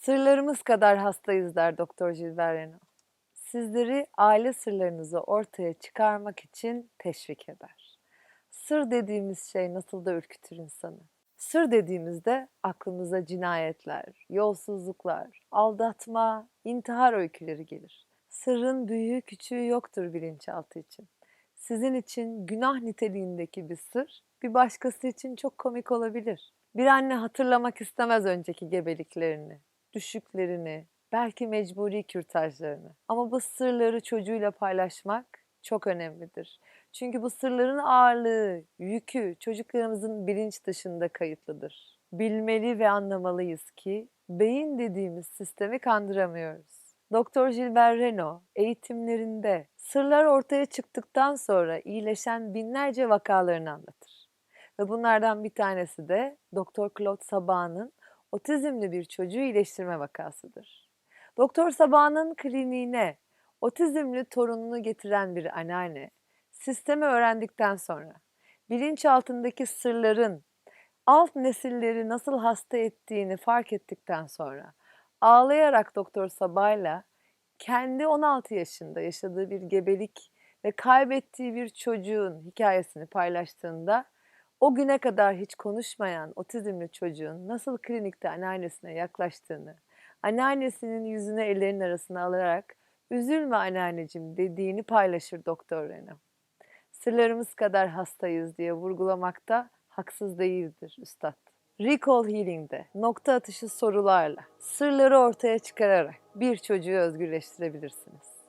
Sırlarımız kadar hastayız der Doktor Gilbert. Sizleri aile sırlarınızı ortaya çıkarmak için teşvik eder. Sır dediğimiz şey nasıl da ürkütür insanı. Sır dediğimizde aklımıza cinayetler, yolsuzluklar, aldatma, intihar öyküleri gelir. Sırrın büyüğü küçüğü yoktur bilinçaltı için. Sizin için günah niteliğindeki bir sır, bir başkası için çok komik olabilir. Bir anne hatırlamak istemez önceki gebeliklerini, düşüklerini, belki mecburi kürtajlarını. Ama bu sırları çocuğuyla paylaşmak çok önemlidir. Çünkü bu sırların ağırlığı, yükü çocuklarımızın bilinç dışında kayıtlıdır. Bilmeli ve anlamalıyız ki beyin dediğimiz sistemi kandıramıyoruz. Doktor Gilbert Renaud eğitimlerinde sırlar ortaya çıktıktan sonra iyileşen binlerce vakalarını anlatır. Ve bunlardan bir tanesi de Doktor Claude Saban'ın otizmli bir çocuğu iyileştirme vakasıdır. Doktor Saban'ın kliniğine otizmli torununu getiren bir anneanne sistemi öğrendikten sonra bilinçaltındaki sırların alt nesilleri nasıl hasta ettiğini fark ettikten sonra ağlayarak Doktor Sabah'la kendi 16 yaşında yaşadığı bir gebelik ve kaybettiği bir çocuğun hikayesini paylaştığında o güne kadar hiç konuşmayan otizmli çocuğun nasıl klinikte anneannesine yaklaştığını, anneannesinin yüzüne ellerinin arasına alarak üzülme anneanneciğim dediğini paylaşır Doktor Renaud. Sırlarımız kadar hastayız diye vurgulamakta haksız değildir üstad. Recall Healing'de nokta atışı sorularla, sırları ortaya çıkararak bir çocuğu özgürleştirebilirsiniz.